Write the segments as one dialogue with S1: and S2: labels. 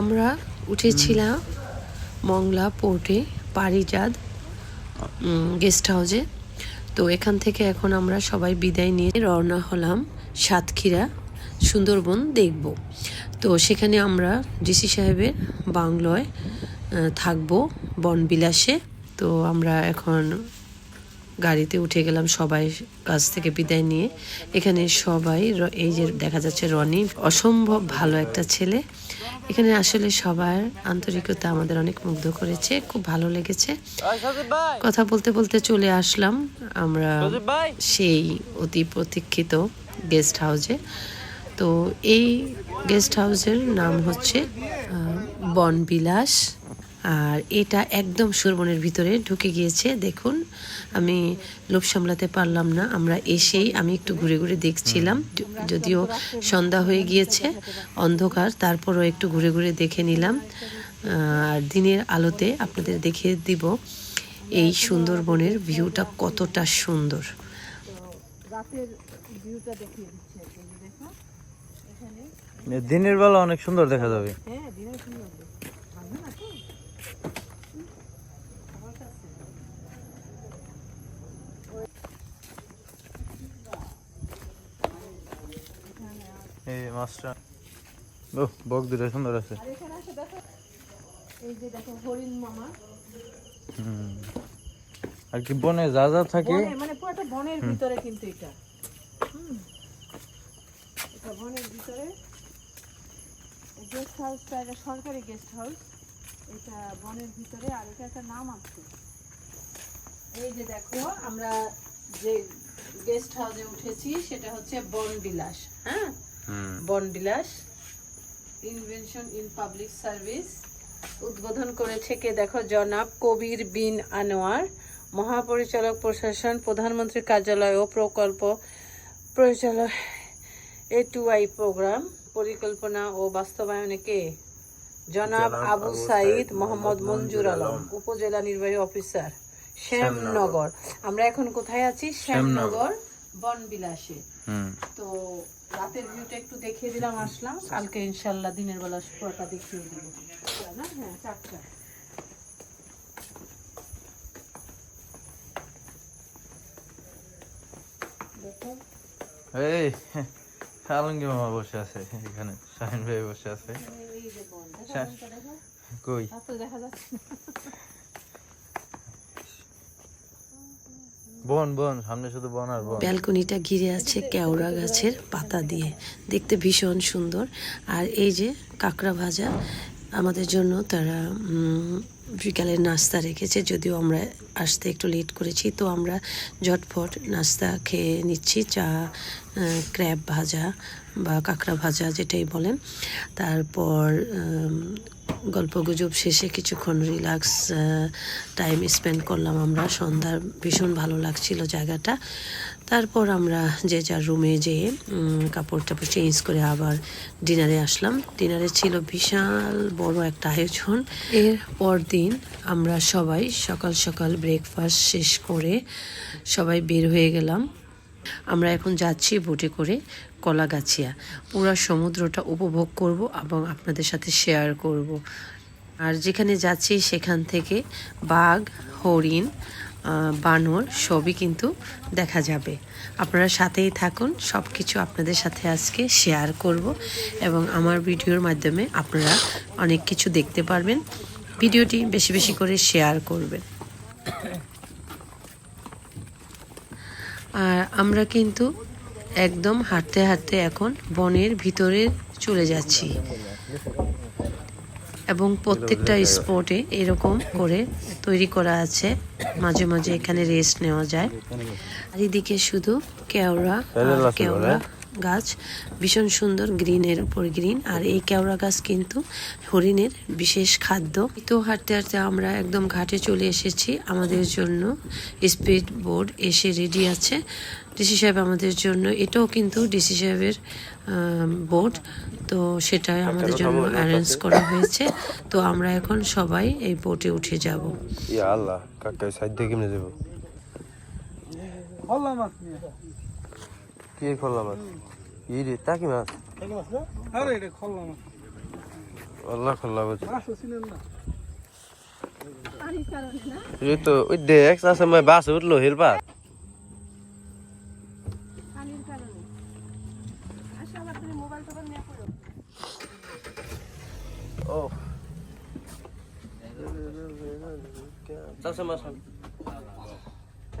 S1: আমরা উঠেছিলাম মংলা পোর্টে, পারিজাত গেস্ট হাউসে। তো এখান থেকে এখন আমরা সবাই বিদায় নিয়ে রওনা হলাম সাতক্ষীরা সুন্দরবন দেখব। তো সেখানে আমরা ডিসি সাহেবের বাংলোয় থাকব বনবিলাসে। তো আমরা এখন গাড়িতে উঠে গেলাম সবাই কাছ থেকে বিদায় নিয়ে। এখানে সবাই এই যে দেখা যাচ্ছে রনি, অসম্ভব ভালো একটা ছেলে। এখানে আসলে সবার আন্তরিকতা আমাদের অনেক মুগ্ধ করেছে, খুব ভালো লেগেছে। কথা বলতে বলতে চলে আসলাম আমরা সেই অতি প্রতীক্ষিত গেস্ট হাউসে। তো এই গেস্ট হাউসের নাম হচ্ছে বনবিলাস। আর এটা একদম সুরবনের ভিতরে ঢুকে গিয়েছে, দেখুন। আমি লোভ সামলাতে পারলাম না। আমরা এসেই আমি একটু ঘুরে ঘুরে দেখছিলাম। যদিও সন্ধ্যা হয়ে গিয়েছে অন্ধকার তারপরও একটু ঘুরে ঘুরে দেখে নিলাম। আর দিনের আলোতে আপনাদের দেখিয়ে দিব এই সুন্দরবনের ভিউটা কতটা সুন্দর।
S2: রাতের ভিউটা দেখিয়ে দিচ্ছে। এই যে দেখো এখানে
S3: দিনের বেলা অনেক সুন্দর দেখা যাবে।
S2: হ্যাঁ দিনের সুন্দর ভালো না তো আমার কাছে
S3: এই মাছটা। ও বক দুটো সুন্দর আছে।
S2: আর এখানে আসে দেখো। এই যে দেখো হরিণ মামা।
S3: হুম। আর কি বনে যা যা থাকে।
S2: মানে পুরোটা বনের ভিতরে কিন্তু এটা। হুম। এটা বনের ভিতরে। গেস্ট হাউসটা এটা সরকারি গেস্ট হাউস এটা বনের ভিতরে আর এটা একটা নাম আছে। এই যে দেখো আমরা যে গেস্ট হাউসে উঠেছি সেটা হচ্ছে বনবিলাস হ্যাঁ। বনবিলাস ইনভেনশন ইন পাবলিক সার্ভিস উদ্বোধন করেছে কে দেখো? জনাব কবির বিন আনোয়ার মহাপরিচালক প্রশাসন প্রধানমন্ত্রীর কার্যালয় ও প্রকল্প পরিচালক। এ টু আই প্রোগ্রাম পরিকল্পনা ও বাস্তবায়নে কে? জনাব আবু সাইদ মোহাম্মদ মঞ্জুর আলম উপজেলা নির্বাহী অফিসার শ্যামনগর। আমরা এখন কোথায় আছি? শ্যামনগর। বনবিলাসে। তো রাতের ভিউটা একটু দেখিয়ে দিলাম আসলাম। কালকে ইনশাল্লাহ দিনের বেলা পুরোটা দেখিয়ে দিব। না? হ্যাঁ চারটা দেখো।
S3: এই আলমগীর মামা বসে আছে এখানে শাহিন ভাই বসে আছে। কই?
S2: দেখা যাচ্ছে
S3: বন বন, সামনে শুধু বন আর বন।
S1: ব্যালকনিটা ঘিরে আছে কেওড়া গাছের পাতা দিয়ে। দেখতে ভীষণ সুন্দর। আর এই যে কাঁকড়া ভাজা, আমাদের জন্য তারা বিকালের নাস্তা রেখেছে, যদিও আমরা আসতে একটু লেট করেছি। তো আমরা ঝটফট নাস্তা খেয়ে নিচ্ছি, চা ক্র্যাব ভাজা বা কাঁকড়া ভাজা যেটাই বলেন। তারপর উম, গল্প গুজব শেষে কিছুক্ষণ রিল্যাক্স টাইম স্পেন্ড করলাম আমরা। সন্ধ্যার ভীষণ ভালো লাগছিল জায়গাটা। তারপর আমরা যে যার রুমে যেয়ে কাপড় টাপড় চেঞ্জ করে আবার ডিনারে আসলাম। ডিনারে ছিল বিশাল বড় একটা আয়োজন। এর পর দিন আমরা সবাই সকাল সকাল ব্রেকফাস্ট শেষ করে সবাই বের হয়ে গেলাম। আমরা এখন যাচ্ছি বোটে করে কলাগাছিয়া। পুরো সমুদ্রটা উপভোগ করব এবং আপনাদের সাথে শেয়ার করব। আর যেখানে যাচ্ছি সেখান থেকে বাঘ, হরিণ বানর সবই কিন্তু দেখা যাবে। আপনারা সাথেই থাকুন সব কিছু আপনাদের সাথে আজকে শেয়ার করব এবং আমার ভিডিওর মাধ্যমে আপনারা অনেক কিছু দেখতে পারবেন। ভিডিওটি বেশি বেশি করে শেয়ার করবেন। আর আমরা কিন্তু একদম হাঁটতে হাঁটতে এখন বনের ভিতরে চলে যাচ্ছি। এবং প্রত্যেকটা স্পটে এরকম করে তৈরি করা আছে। মাঝে মাঝে এখানে রেস্ট নেওয়া যায়। আর এদিকে শুধু কেওড়া কেওড়া গাছ ভীষণ সুন্দর গ্রিনের উপর গ্রিন আর এই কেওড়া গাছ কিন্তু হরিণের বিশেষ খাদ্য। তো হাঁটতে হাঁটতে আমরা একদম ঘাটে চলে এসেছি আমাদের জন্য। স্পিড বোর্ড এসে রেডি আছে। ডিসি সাহেব আমাদের জন্য এটাও কিন্তু ডিসি সাহেবের বোর্ড তো সেটা আমাদের জন্য অ্যারেঞ্জ করা হয়েছে। তো আমরা এখন সবাই এই বোটে উঠে যাব।
S4: ইয়া আল্লাহ কাকা সাইড দিয়ে কেমনে যাব কি খোলা মাছ? ই রে তা কি মাছ?
S5: আরে এটা খোলা মাছ।
S4: আল্লাহ খোল্লা বুঝি এই তো ওই দেখ আছে মই বাস উঠল হেলপা ও চাষে মাছ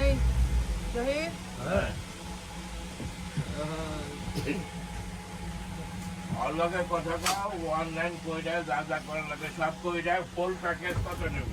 S2: জহির
S6: অলগে কথা অনলাইন কইরা যা যা করার লাগে সব কইরা ফুল প্যাকেজ কত নেব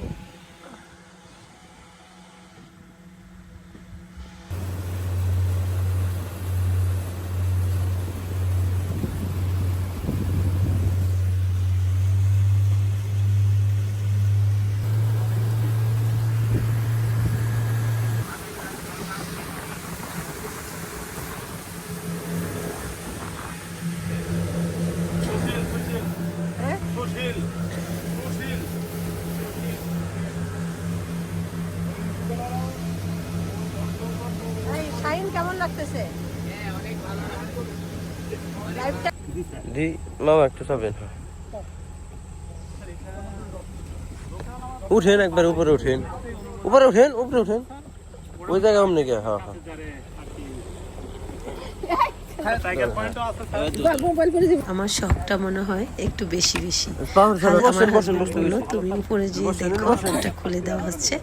S2: এই শাইন কেমন লাগতেছে।
S4: দি মামা একটু চাবেন উঠেন একবার উপরে উঠেন। উপরে উঠেন উপরে উঠেন। ওই জায়গায় আমনে গে হ্যাঁ হ্যাঁ।
S1: আমার শখটা মনে হয় একটু বেশি বেশি। আমার বলল তুমি উপরে যেয়ে দেখো রূপটা খুলে দেওয়া হচ্ছে।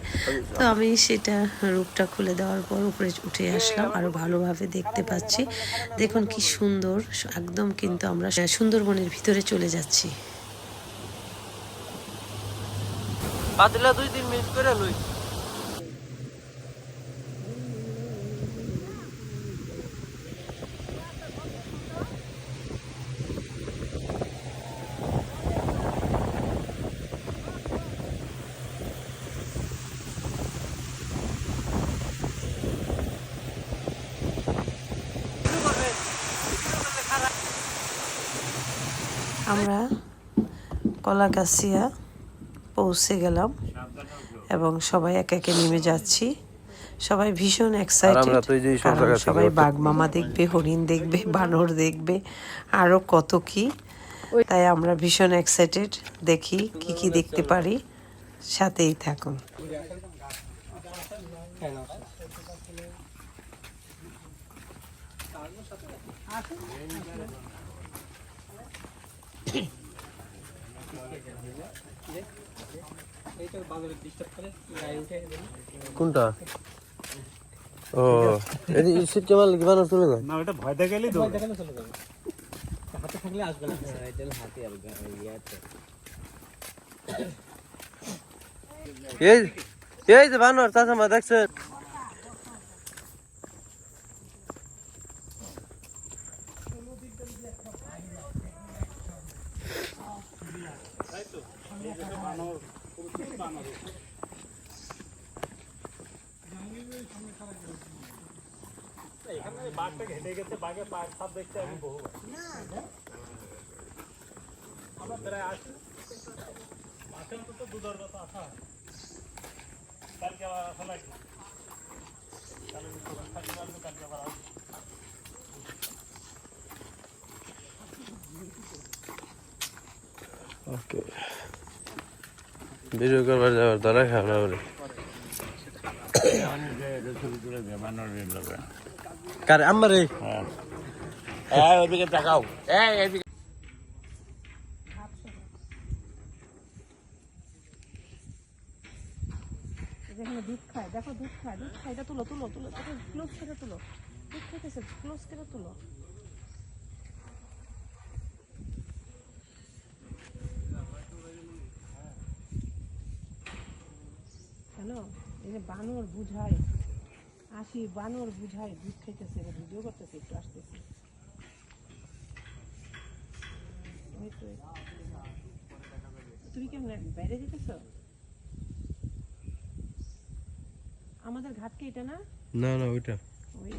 S1: তো আমি সেটা রূপটা খুলে দেওয়ার পর উপরে উঠে আসলাম আরও ভালোভাবে দেখতে পাচ্ছি। দেখুন কি সুন্দর একদম কিন্তু আমরা সুন্দরবনের ভিতরে চলে যাচ্ছি।
S4: পাতলা দুই তিন মিনিট করে লই।
S1: আমরা কলাগাছিয়া পৌঁছে গেলাম এবং সবাই এক একে নেমে যাচ্ছি। সবাই ভীষণ এক্সাইটেড সবাই বাঘ মামা দেখবে হরিণ দেখবে বানর দেখবে আরও কত কি। তাই আমরা ভীষণ এক্সাইটেড দেখি কি কি দেখতে পারি সাথেই থাকুন।
S4: কোনটা ও এই সিট কেমন লাগি বানর চলে যায়
S5: না ওটা ভয় দেখালেই তো
S4: এই এই যে বানর চাচা দেখছেন এখানে
S7: বাঘটা ঘেটে গেছে বাঘে পায়ের সাপ দেখতে আমি বহু
S8: আমরা
S7: প্রায় আসি বাঘের মতো দুধের কথা আসা কালকে আবার আসা লাগবে কালকে কালকে আবার আসবে
S4: Okay. ভিডিও করবার যাবার দরা খাও না বলে। কার আমার এই
S6: এই ওইদিকে তাকাও। এই এদিকে।
S2: যেখানে দুধ খায় দেখো দুধ খায় দুধ খায় এটা তুলো তুলো তুলো ক্লোজ করে তুলো। দুধ খাইতেছে ক্লোজ করে তুলো। যে বানর বুঝায় আসি বানর বুঝায় দুধ খাইতেছে ভিডিও করতেছে একটু আসতেছে। তুমি কেমন বাইরে যেতেছ? আমাদের ঘাটকে এটা না?
S4: না না ওইটা।
S2: ওই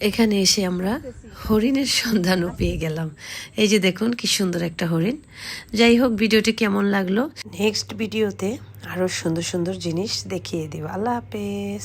S1: এখানে এসে আমরা হরিণের সন্ধানও পেয়ে গেলাম। এই যে দেখুন, কি সুন্দর একটা হরিণ। যাই হোক, ভিডিওটি কেমন লাগল? নেক্সট ভিডিওতে আরও সুন্দর সুন্দর জিনিস দেখিয়ে দেব। আল্লাহ হাফেজ।